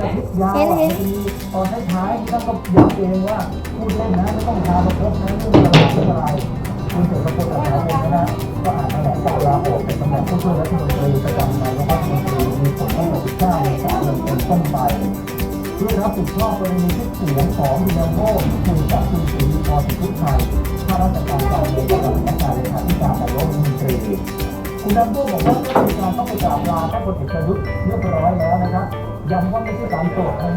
ยาวเห็นเห็นตอนท้ายๆท่านก็ย้ำเองว่าพูดเล่นนะไม่ต้องพามาพบนะเรื่องอะไรเรื่องอะไรคุณเสกสกลอัศวงศ์นะก็อ่านแถลงการลาออกเป็นตำแหน่งผู้ช่วยรัฐมนตรีประจำนายกรัฐมนตรีมีผลตั้งแต่19เมษายนเป็นต้นไปเพื่อรับผิดชอบกรณีที่เสียงของดินาโมคุยกับคุณศรีพรสุทธิชัยข้าราชการการเมืองระดับนักการเลขาธิการนายกรัฐมนตรีคุณดัมโบ้บอกว่าการต้องไปกราบลาท่านพลเอกประยุทธ์เรียบร้อยแล้วนะครับ ย้ำว่าไม่ใช่การโกรธนะ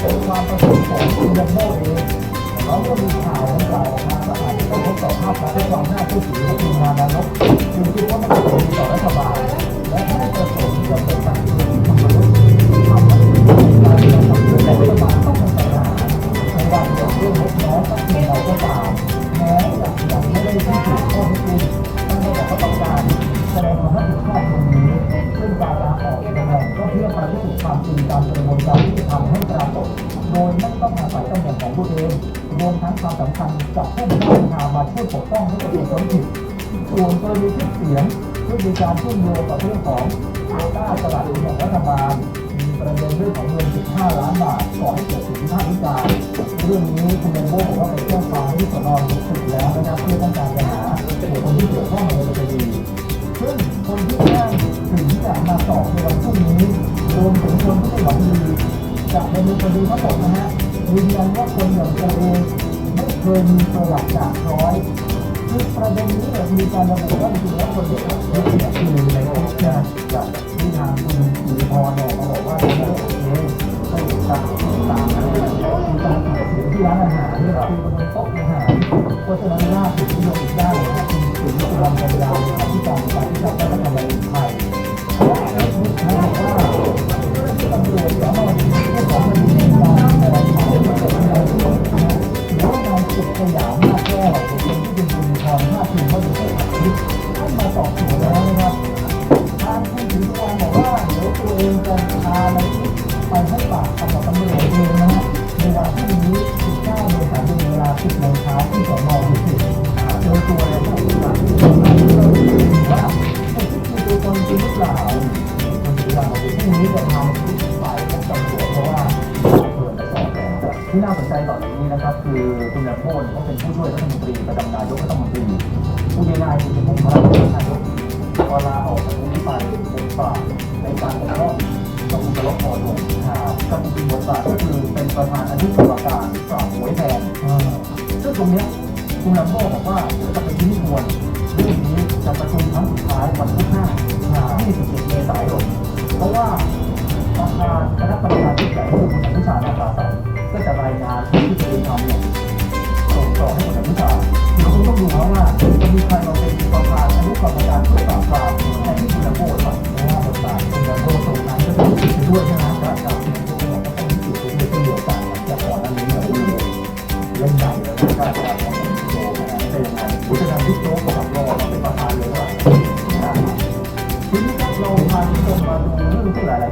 เป็นความประสงค์ของคุณดัมโบ้เองแล้วก็มีข่าวดังกล่าออกมาว่าอาจจะกระทบต่อภาพลักษณ์และความน่าเชื่อถือของทีมงานนายกจึงคิดว่าไม่เป็นผลดีต่อรัฐบาลและไม่ได้ประสงค์จะเป็นการเมืองที่ทำให้ทำให้การงทำให้รัฐบาลต้องเป็นปัญหาในการเกิดเรื่องเล็กน้อยสักเพียงใดก็ตามแม้จะยังไม่ได้ที่ถูกข้อเท็จจริงท่านก็บอกว่าต้องการแสดงความรับผิดชอบตรงนี้ซึ่งการลาออก ก็เพื่อมาพิสูจน์ความจริงตามกระบวนการยุติธรรมให้ปรากฏโดยไม่ต้องอาศัยตำแหน่งของตัวเองรวมทั้งความสำคัญกับผู้บังคับบัญชามาช่วยปกป้องให้ตัวเองพ้นผิดส่วนกรณีที่เสียงที่มีการเชื่อมโยงกับเรื่องของโคต้าสลัดของรัฐบาลมีประเด็นเรื่องของเงิน 15 ล้านบาทก่อให้เกิดสิ่งที่ภาวิจารณ์เรื่องนี้คุณเบนโบบอกว่าไปแจ้งความที่สนดุสิตแล้วนะครับเพื่อต้องการจะหาคคลที่เกี่ยวข้องในคดีซึ่งคนที่แจ้ง จะมาสอบในวันพรุ่งนี้รวมถึงคนที่ไม่หวังดีจะดำเนินคดีทั้งหมดนะฮะยืนยันว่าคนอย่างตัวเองไม่เคยมีประวัติจากร้อยคือประเด็นนี้เนี่ยมีการระบุว่าจริงๆแล้วคนเด็กเนี่ยเนี่ยคือในคลิปนะกับที่ทางคุณสีพรเนี่ยเขาบอกว่าไม่โอเคไม่ได้ตามตามอะไรมีการถ่ายเสียงที่ร้านอาหารเนี่ยคือบนโต๊ะอาหารเพราะฉะนั้นล่าสุดที่เราอีกได้เลยนะคุณสีสุวรรณจันดาเลขาธิการการที่จัดการรัฐธรรมนูญไทย หรือเปล่าคุณสุรรณบอกว่าพรุ่งนี้จะพาในคลิปไปพบตำรวจเพราะว่าเกินไปสอบแล้วที่น่าสนใจต่อจากนี้นะครับ คือคุณแหลมโพนเขาเป็นผู้ช่วยรัฐมนตรีประจำนายกรัฐมนตรีผู้ง่ายๆคือเป็นผู้รับนายกพอลาออกจากนี้ไปบทบาทในการปกป้องกับอุปรพรลงครับกับอีกบทบาทก็คือเป็นประธานอนุกรรมการปราบหวยแทนซึ่งตรงเนี้ยคุณลำโบ้บอกว่าเดี๋ยวจะไปทิ้งทวนเรื่องนี้ จะประชุมครั้งสุดท้ายวันที่5 27เมษายน เพราะว่าประธานคณะกรรมการที่ใหญ่คือคุณอนุชานาคาสัยก็จะรายงานที่จะเป็นทำเนี่ยส่งต่อให้กับผู้ชายเดี๋ยวคุณต้องดูแล้วว่าจะมีใครมาเป็นประธานอนุกรรมการเพื่อปราบปรามแทนที่คุณจะโบดครับเพราะว่าบทบาทคุณจะโบดตรงนั้นก็ต้องติดด้วยใช่ไหมครับ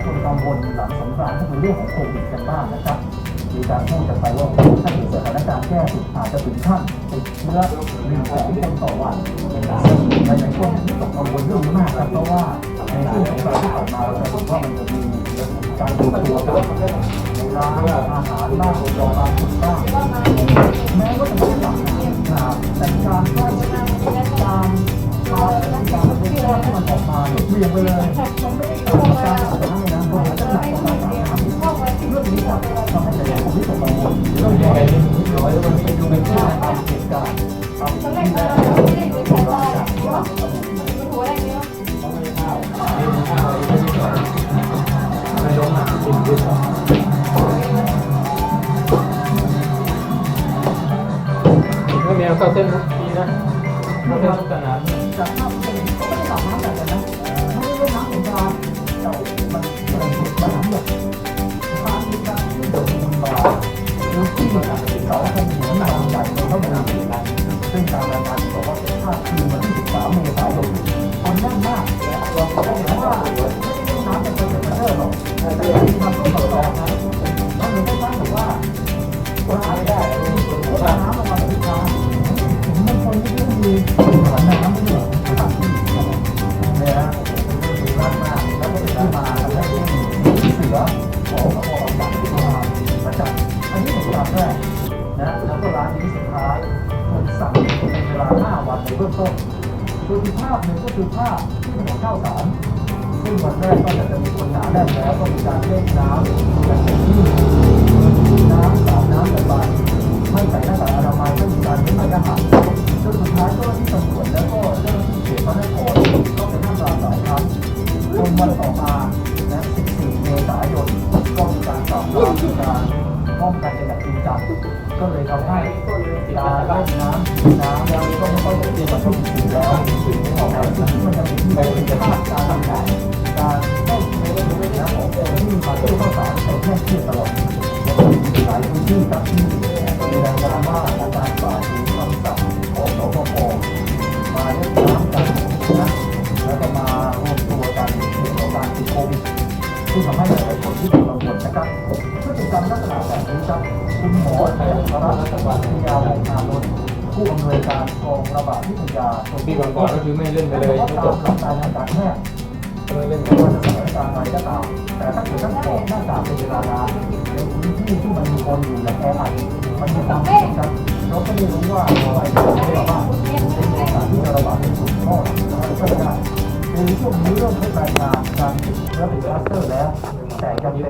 คนกังวลหลังสงกรานต์ก็คือเรื่องของโควิดกันบ้างนะครับ มีการพูดกันไปว่าถ้าเกิดสถานการณ์แก้สุดอาจจะถึงขั้นติดเชื้อหนึ่งแสนคนต่อวันหลายๆคนที่ตกกังวลเรื่องนี้มากครับเพราะว่าในช่วงสงกรานต์ที่ผ่านมาเราจะเห็นว่ามันจะมีการรวมตัวกันในร้านอาหารบ้างโรงแรมบ้างแม้ว่าจะไม่ได้สั่งนะครับแต่การใกล้ชิดการการการเรียกว่าที่มันออกมาเนี่ยเวียงไปเลยมันไม่ได้เกิดการ แล้วมันเป็นดูเป็นค่าตามเหตุการณ์ตามที่ได้ของเราจากที่ว่าต้องไม่ข้าวไม่ข้าวไม่ได้ก่อนไม่ต้องหาสิ่งที่ต้อง ถ้าแมวเข้าเส้นทุกทีนะ นะแล้วก็ร้านนี้สินค้าสั่งเป็นเวลา5วันในเบื้องต้น ไม่ได้น้ำออกมาพหนึ่งก็คือภาพที่ถนนข้าวสารซึ่งวันแรกก็จะมีคนหนาแน่นแล้วก็มีการเล่นน้ำกันเต็มที่น้ำสาดน้ำกันไปไม่ใส่หน้ากากอนามัยก็มีการเว้นระยะห่างจนสุดท้ายเจ้าหน้าที่ตำรวจแล้วก็เจ้าหน้าที่เขตพระนครก็เป็นท่ามกลางสายครับจนวันต่อมานะ14 เมษายนก็มีการปราบปรามมีการ ป้องกันกันแบบจริงจังก็เลยทำให้การล่นน้ำน้ำแล้วก็ไม่ค่อยจะเกี่ยวกับช่วงสี่แล้วออกมาที่มันจะมีที่เป็นภาพการทำงานการเข้าในเรื่องน้ำของคนที่มาเที่ยวเข้าสารในแค่เที่ยวตลอดหลายพื้นที่กับที่มีแรงดราม่าและการฝ่าฝืนคำสั่งของสปป ผู้อำนวยการกองระบาดวิทยาของปีก่อนๆก็คือไม่เล่นไปเลยไม่จบหลักการทางการแพทย์ไม่เล่นไม่ว่าจะสถานการณ์อะไรก็ตามแต่ถ้าเกิดต้องออกหน้ากากเป็นเวลานานในพื้นที่ที่มันมีคนอยู่และแออัดมันจะตามกันเราก็ไม่รู้ว่าอะไรจะเกิดบ้างเป็นโอกาสที่จะระบาดในกลุ่ม้อนอะไรก็ได้ในช่วงนี้เริ่มให้รายงานการติดเชื้อเป็นคลัสเตอร์แล้วแต่ยัง